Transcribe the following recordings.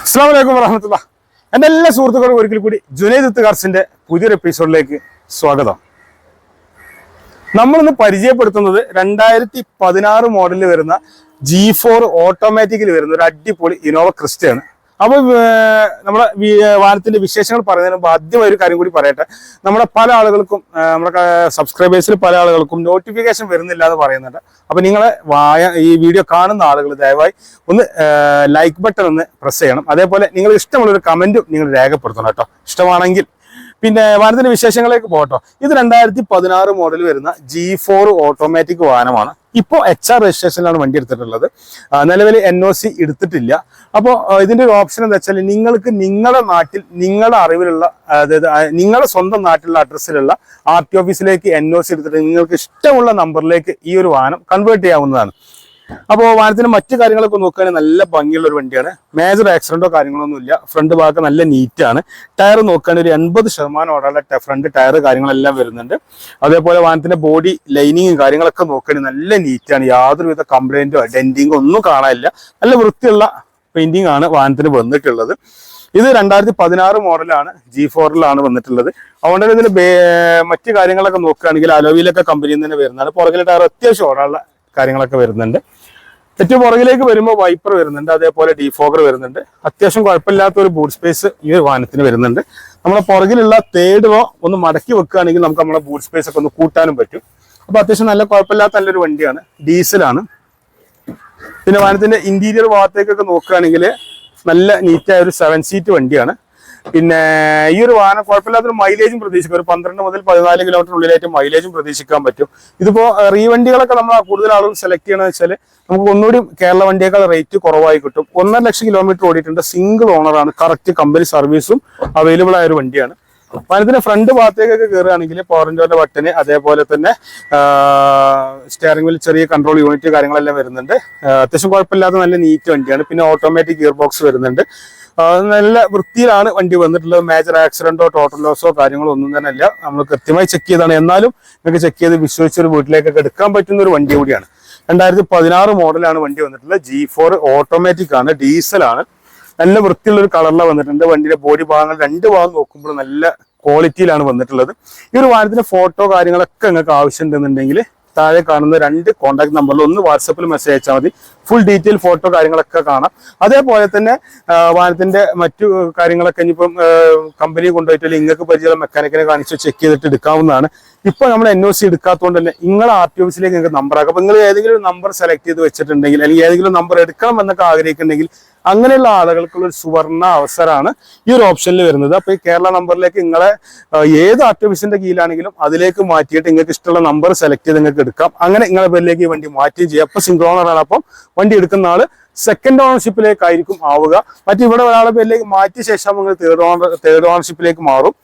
അസ്സാം വലൈക്കും വറഹമത്തുള്ള. എന്റെ എല്ലാ സുഹൃത്തുക്കളും ഒരിക്കൽ കൂടി ജുനൈദ് ഉത്തുകാർസിന്റെ പുതിയൊരു എപ്പിസോഡിലേക്ക് സ്വാഗതം. നമ്മളിന്ന് പരിചയപ്പെടുത്തുന്നത് രണ്ടായിരത്തി പതിനാറ് മോഡലിൽ വരുന്ന ജി ഫോർ ഓട്ടോമാറ്റിക്കിൽ വരുന്ന ഒരു അടിപൊളി ഇനോവ ക്രിസ്റ്റയാണ് അപ്പൊ നമ്മുടെ വാനത്തിന്റെ വിശേഷങ്ങൾ പറയുന്നതിന് മുമ്പ് ആദ്യമായി ഒരു കാര്യം കൂടി പറയട്ടെ. നമ്മുടെ പല ആളുകൾക്കും നമ്മുടെ സബ്സ്ക്രൈബേഴ്സിൽ പല ആളുകൾക്കും നോട്ടിഫിക്കേഷൻ വരുന്നില്ല എന്ന് പറയുന്നുണ്ട്. അപ്പൊ നിങ്ങളെ വായ ഈ വീഡിയോ കാണുന്ന ആളുകൾ ദയവായി ഒന്ന് ലൈക്ക് ബട്ടൺ ഒന്ന് പ്രസ് ചെയ്യണം. അതേപോലെ നിങ്ങൾ ഇഷ്ടമുള്ള ഒരു കമന്റും നിങ്ങൾ രേഖപ്പെടുത്തണം കേട്ടോ. ഇഷ്ടമാണെങ്കിൽ പിന്നെ വാഹനത്തിന്റെ വിശേഷങ്ങളിലേക്ക് പോകട്ടോ. ഇത് രണ്ടായിരത്തി പതിനാറ് മോഡൽ വരുന്ന ജി ഫോർ ഓട്ടോമാറ്റിക് വാഹനമാണ്. ഇപ്പോൾ എച്ച് ആർ രജിസ്ട്രേഷനിലാണ് വണ്ടി എടുത്തിട്ടുള്ളത്. നിലവിൽ എൻ ഒ സി എടുത്തിട്ടില്ല. അപ്പോൾ ഇതിന്റെ ഒരു ഓപ്ഷൻ എന്താ വെച്ചാൽ നിങ്ങൾക്ക് നിങ്ങളുടെ നാട്ടിൽ നിങ്ങളുടെ അറിവിലുള്ള അതായത് നിങ്ങളുടെ സ്വന്തം നാട്ടിലുള്ള അഡ്രസ്സിലുള്ള ആർ ടി ഓഫീസിലേക്ക് എൻ ഒ സി എടുത്തിട്ട് നിങ്ങൾക്ക് ഇഷ്ടമുള്ള നമ്പറിലേക്ക് ഈ ഒരു വാഹനം കൺവേർട്ട് ചെയ്യാവുന്നതാണ്. അപ്പോൾ വാഹനത്തിന് മറ്റു കാര്യങ്ങളൊക്കെ നോക്കുകയാണെങ്കിൽ നല്ല ഭംഗിയുള്ള ഒരു വണ്ടിയാണ്. മേജർ ആക്സിഡന്റോ കാര്യങ്ങളൊന്നും ഇല്ല. ഫ്രണ്ട് ഭാഗം നല്ല നീറ്റാണ് ടയർ നോക്കുകയാണെങ്കിൽ ഒരു എൺപത് ശതമാനം ഓടാനുള്ള ഫ്രണ്ട് ടയർ കാര്യങ്ങളെല്ലാം വരുന്നുണ്ട്. അതേപോലെ വാഹനത്തിന്റെ ബോഡി ലൈനിങ്ങും കാര്യങ്ങളൊക്കെ നോക്കുകയാണെങ്കിൽ നല്ല നീറ്റാണ് യാതൊരുവിധ കംപ്ലൈന്റോ ഡെന്റിങ്ങോ ഒന്നും കാണാനില്ല. നല്ല വൃത്തിയുള്ള പെയിന്റിംഗ് ആണ് വാഹനത്തിന് വന്നിട്ടുള്ളത്. ഇത് രണ്ടായിരത്തി പതിനാറ് മോഡലാണ് ജി ഫോറിലാണ് വന്നിട്ടുള്ളത്. അതുകൊണ്ട് തന്നെ ഇതിന് മറ്റ് കാര്യങ്ങളൊക്കെ നോക്കുകയാണെങ്കിൽ അലോവിയിലൊക്കെ കമ്പനിയിൽ നിന്ന് തന്നെ വരുന്നതാണ്. പുറകിലെ ടയർ അത്യാവശ്യം ഓടാനുള്ള കാര്യങ്ങളൊക്കെ വരുന്നുണ്ട്. ഏറ്റവും പുറകിലേക്ക് വരുമ്പോൾ വൈപ്പർ വരുന്നുണ്ട് അതേപോലെ ഡീഫോഗർ വരുന്നുണ്ട്. അത്യാവശ്യം കുഴപ്പമില്ലാത്ത ഒരു ബൂട്ട് സ്പേസ് ഈ ഒരു വാഹനത്തിന് വരുന്നുണ്ട്. നമ്മുടെ പുറകിലുള്ള തേർഡ് റോ ഒന്ന് മടക്കി വെക്കുകയാണെങ്കിൽ നമുക്ക് നമ്മുടെ ബൂട്ട് സ്പേസ് ഒക്കെ ഒന്ന് കൂട്ടാനും പറ്റും. അപ്പൊ അത്യാവശ്യം നല്ല കുഴപ്പമില്ലാത്ത നല്ലൊരു വണ്ടിയാണ് ഡീസലാണ് പിന്നെ വാഹനത്തിന്റെ ഇന്റീരിയർ ഭാഗത്തേക്കൊക്കെ നോക്കുകയാണെങ്കിൽ നല്ല നീറ്റായ ഒരു സെവൻ സീറ്റ് വണ്ടിയാണ്. പിന്നെ ഈ ഒരു വാഹനം കുഴപ്പമില്ലാത്തൊരു മൈലേജും പ്രതീക്ഷിക്കാം. ഒരു പന്ത്രണ്ട് മുതൽ പതിനാല് കിലോമീറ്റർ ഉള്ളിലായിട്ട് മൈലേജും പ്രതീക്ഷിക്കാൻ പറ്റും. ഇതിപ്പോ റീ വണ്ടികളൊക്കെ നമ്മൾ കൂടുതൽ ആളുകൾ സെലക്ട് ചെയ്യണമെന്ന് വെച്ചാൽ നമുക്ക് ഒന്നുകൂടി കേരള വണ്ടിയേക്കാൾ റേറ്റ് കുറവായി കിട്ടും. ഒന്നര ലക്ഷം കിലോമീറ്റർ ഓടിയിട്ടുണ്ട്. സിംഗിൾ ഓണറാണ് കറക്റ്റ് കമ്പനി സർവീസും അവൈലബിൾ ആയ ഒരു വണ്ടിയാണ്. വനത്തിന്റെ ഫ്രണ്ട് ഭാഗത്തേക്കൊക്കെ കയറുകയാണെങ്കിൽ വിൻഡോന്റെ ബട്ടന് അതേപോലെ തന്നെ സ്റ്റിയറിംഗ് വീൽ ചെറിയ കൺട്രോൾ യൂണിറ്റ് കാര്യങ്ങളെല്ലാം വരുന്നുണ്ട്. അത്യാവശ്യം കുഴപ്പമില്ലാത്ത നല്ല നീറ്റ് വണ്ടിയാണ്. പിന്നെ ഓട്ടോമാറ്റിക് ഗിയർ ബോക്സ് വരുന്നുണ്ട്. നല്ല വൃത്തിയിലാണ് വണ്ടി വന്നിട്ടുള്ളത്. മേജർ ആക്സിഡന്റോ ടോട്ടൽ ലോസോ കാര്യങ്ങളോ ഒന്നും തന്നെ അല്ല നമ്മൾ കൃത്യമായി ചെക്ക് ചെയ്താണ്. എന്നാലും നിങ്ങൾക്ക് ചെക്ക് ചെയ്ത് വിശ്വസിച്ചൊരു വീട്ടിലേക്കൊക്കെ എടുക്കാൻ പറ്റുന്ന ഒരു വണ്ടി കൂടിയാണ്. രണ്ടായിരത്തി പതിനാറ് മോഡലാണ് വണ്ടി വന്നിട്ടുള്ളത്. ജി ഫോർ ഓട്ടോമാറ്റിക് ആണ് ഡീസലാണ് നല്ല വൃത്തിയുള്ള ഒരു കളറിലാണ് വന്നിട്ടുണ്ട്. വണ്ടിയുടെ ബോഡി ഭാഗങ്ങൾ രണ്ട് ഭാഗം നോക്കുമ്പോൾ നല്ല ക്വാളിറ്റിയിലാണ് വന്നിട്ടുള്ളത്. ഈ ഒരു വാഹനത്തിന്റെ ഫോട്ടോ കാര്യങ്ങളൊക്കെ നിങ്ങൾക്ക് ആവശ്യമുണ്ടെന്നുണ്ടെങ്കിൽ താഴെ കാണുന്ന രണ്ട് കോൺടാക്ട് നമ്പറിൽ ഒന്ന് വാട്സപ്പിൽ മെസ്സേജ് അയച്ചാൽ മതി. ഫുൾ ഡീറ്റെയിൽ ഫോട്ടോ കാര്യങ്ങളൊക്കെ കാണാം. അതേപോലെ തന്നെ വാഹനത്തിന്റെ മറ്റു കാര്യങ്ങളൊക്കെ ഇനിയിപ്പം കമ്പനി കൊണ്ടുപോയിട്ട് ഇങ്ങക്ക് നിങ്ങൾക്ക് പരിചയമുള്ള മെക്കാനിക്കിനെ കാണിച്ച് ചെക്ക് ചെയ്തിട്ട് എടുക്കാവുന്നതാണ്. ഇപ്പൊ നമ്മൾ എൻ ഒ സി എടുക്കാത്തതുകൊണ്ട് തന്നെ നിങ്ങളെ ആർ ടി ഓഫീസിലേക്ക് നിങ്ങൾക്ക് നമ്പർ ആക്കാം. അപ്പൊ നിങ്ങൾ ഏതെങ്കിലും ഒരു നമ്പർ സെലക്ട് ചെയ്ത് വെച്ചിട്ടുണ്ടെങ്കിൽ അല്ലെങ്കിൽ ഏതെങ്കിലും നമ്പർ എടുക്കണം എന്നൊക്കെ ആഗ്രഹിക്കുന്നുണ്ടെങ്കിൽ അങ്ങനെയുള്ള ആളുകൾക്കുള്ള ഒരു സുവർണ അവസരമാണ് ഈ ഒരു ഓപ്ഷനിൽ വരുന്നത്. അപ്പൊ ഈ കേരള നമ്പറിലേക്ക് നിങ്ങളെ ഏത് ആർ ടി ഓഫീസിന്റെ കീഴിലാണെങ്കിലും അതിലേക്ക് മാറ്റിയിട്ട് നിങ്ങൾക്ക് ഇഷ്ടമുള്ള നമ്പർ സെലക്ട് ചെയ്ത് നിങ്ങൾക്ക് എടുക്കാം. അങ്ങനെ നിങ്ങളെ പേരിലേക്ക് വണ്ടി മാറ്റുകയും ചെയ്യാം. അപ്പൊ സിംഗിൾ ഓണറാണ് അപ്പം വണ്ടി എടുക്കുന്ന ആൾ സെക്കൻഡ് ഓണർഷിപ്പിലേക്കായിരിക്കും ആവുക. മറ്റിവിടെ ഒരാളെ പേരിലേക്ക് മാറ്റിയ ശേഷം നിങ്ങൾ തേർഡ് ഓണർ തേർഡ് ഓണർഷിപ്പിലേക്ക് മാറും.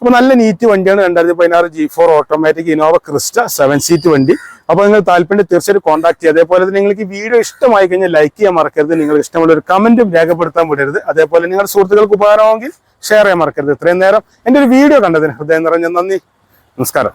അപ്പൊ നല്ല നീറ്റ് വണ്ടിയാണ് രണ്ടായിരത്തി പതിനാറ് G four automatic Innova Crysta seven seat വണ്ടി. അപ്പൊ നിങ്ങൾ താല്പര്യം തീർച്ചയായിട്ടും കോൺടാക്ട് ചെയ്യുക. അതേപോലെ തന്നെ നിങ്ങൾക്ക് വീഡിയോ ഇഷ്ടമായി കഴിഞ്ഞാൽ ലൈക്ക് ചെയ്യാൻ മറക്കരുത്. നിങ്ങൾ ഇഷ്ടമുള്ള ഒരു കമന്റും രേഖപ്പെടുത്താൻ വിടരുത്. അതേപോലെ നിങ്ങളുടെ സുഹൃത്തുക്കൾക്ക് ഉപകാരമാണെങ്കിൽ ഷെയർ ചെയ്യാൻ മറക്കരുത്. ഇത്രയും നേരം എന്റെ ഒരു വീഡിയോ കണ്ടതിന് ഹൃദയം നിറഞ്ഞ നന്ദി. നമസ്കാരം.